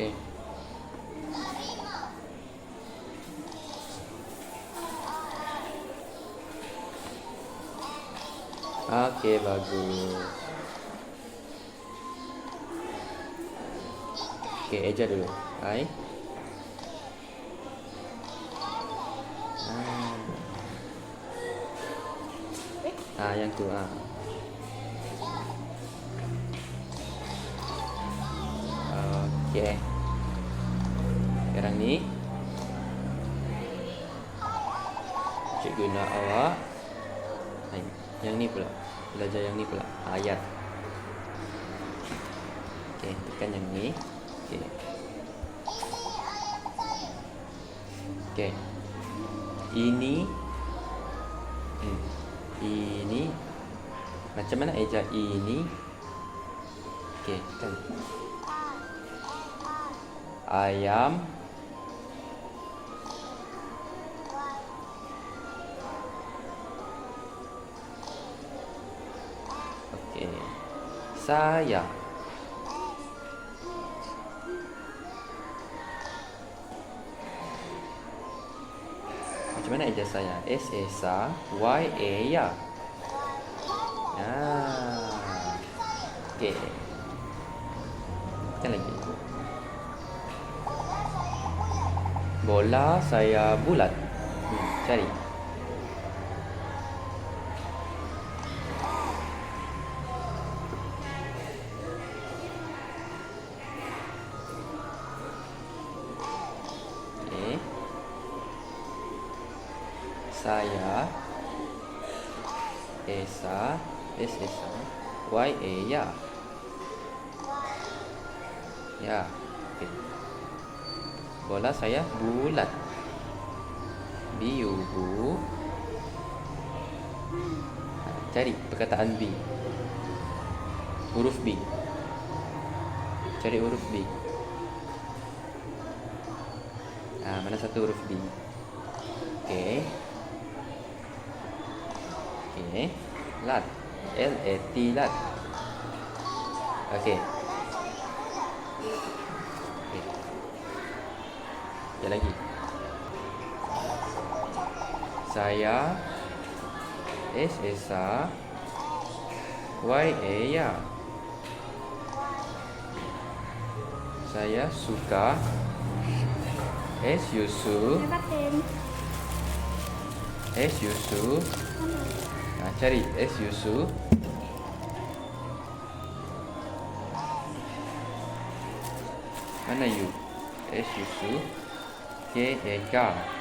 Okey. Okey, bagus. Okey, eja dulu. Hai. Ah. Ah, yang tu ah. Okey. Sekarang ni. Cikgu nak awak. Yang ni pula. Belajar yang ni pula. Ayat. Okey, tekan yang ni. Okey. Okey. Ini. Hmm. Ini. Macam mana eja ini? Okey, tekan. Ayam Saya. Macam mana ejah saya? S A S A Y A ya. Ya. Okey. Tekan lagi. Bola saya bulat. Hmm, cari. Saya Esa S Esa Y A ya. Ya. Okey. Bola saya bulat. B U Bu. Cari perkataan B. Huruf B. Cari huruf B. Ah, mana satu huruf B? Okey. Okey. Lat. L A T lat. Okey. Okey. Yang lagi. Saya S Esa Y A ya. Saya suka S Yusuf Lepasin. S Yusuf ha, Cari S Yusuf Mana you? S Yusuf K Eka